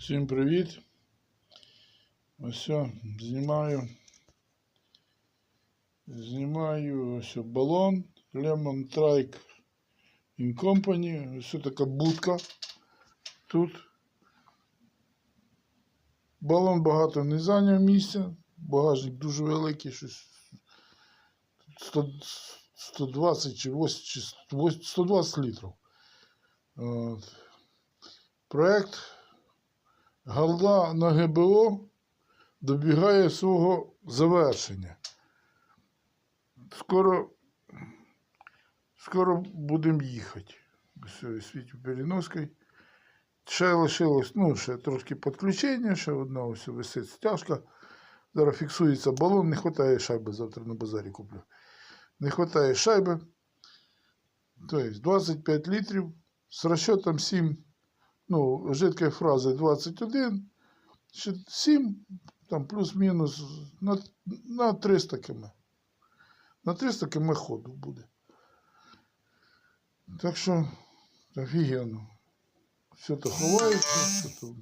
Всім привіт. Ось знімаю. Знімаю ось балон Lemon Trike in Company. Ось така будка тут. Балон багато не зайняв місця. Багажник дуже великий, щось 100, 120 чи 80, чи 120 літрів. От. Проект Галда на ГБО добігає свого завершення. Скоро, скоро будемо їхати. Все, світю переноскою. Ще лишилось, ну, ще трошки підключення, ще одна ось висить стяжка. Зараз фіксується балон, не вистачає шайби, завтра на базарі куплю. Не вистачає шайби. Тобто 25 літрів з розчетом 7 ну, жидкої фрази 21, 7, там плюс-мінус на, на 300 км. На 300 км ходу буде. Так що офігенно. Все то ховається, все то.